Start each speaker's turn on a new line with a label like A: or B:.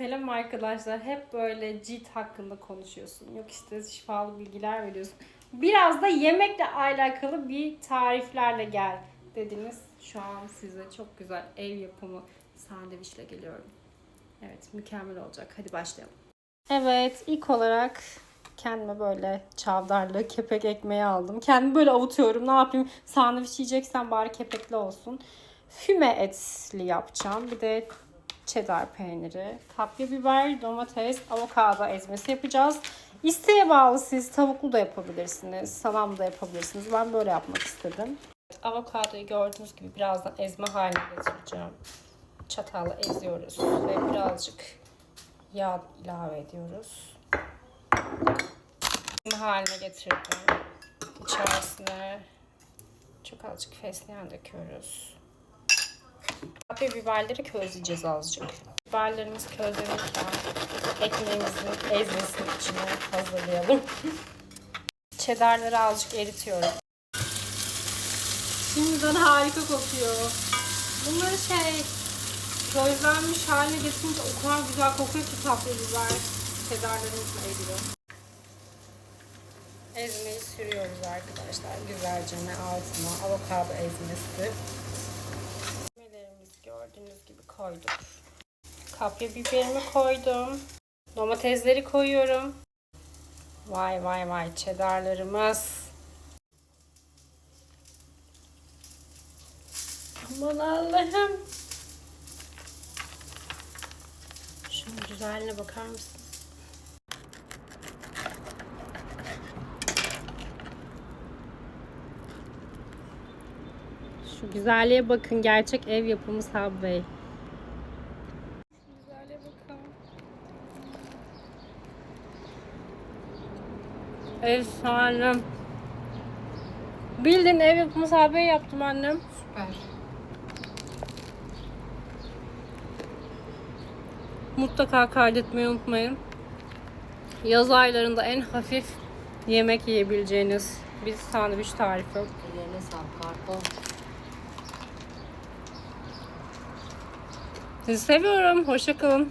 A: Selam arkadaşlar. Hep böyle cilt hakkında konuşuyorsun. Yok işte şifalı bilgiler veriyorsun. Biraz da yemekle alakalı bir tariflerle gel dediniz. Şu an size çok güzel ev yapımı sandviçle geliyorum. Evet mükemmel olacak. Hadi başlayalım. Evet ilk olarak kendime böyle çavdarlı kepek ekmeği aldım. Kendimi böyle avutuyorum. Ne yapayım? Sandviç yiyeceksen bari kepekli olsun. Füme etli yapacağım. Bir de cheddar peyniri, kapya biber, domates, avokado ezmesi yapacağız. İsteğe bağlı siz tavuklu da yapabilirsiniz, salam da yapabilirsiniz. Ben böyle yapmak istedim. Avokadoyu gördüğünüz gibi birazdan ezme haline getireceğim. Çatalla eziyoruz ve birazcık yağ ilave ediyoruz. Ezme haline getirdim. İçerisine çok azıcık fesleğen döküyoruz. Kapya biberleri közleyeceğiz azıcık. Biberlerimiz közlenirken ekmeğimizin ezmesini içine hazırlayalım. Cheddarları azıcık eritiyorum. Şimdiden harika kokuyor. Bunları şey közlenmiş haline getirince o kadar güzel kokuyor ki kapya biber. Cheddarlarımız da eriyor. Ezmeyi sürüyoruz arkadaşlar. Güzelce altına avokado ezmesi. Koyduk. Kapya biberimi koydum. Domatesleri koyuyorum. Vay vay vay cheddarlarımız. Aman Allah'ım. Şunun güzelliğine bakar mısınız? Şu güzelliğe bakın. Gerçek ev yapımı Subway. Güzelliğe bakın. Efsane. Bildiğin ev yapımı Subway yaptım annem.
B: Süper.
A: Mutlaka kaydetmeyi unutmayın. Yaz aylarında en hafif yemek yiyebileceğiniz bir sandviç tarifi.
B: Ellerine sağlık Karpo.
A: Sizi seviyorum. Hoşçakalın.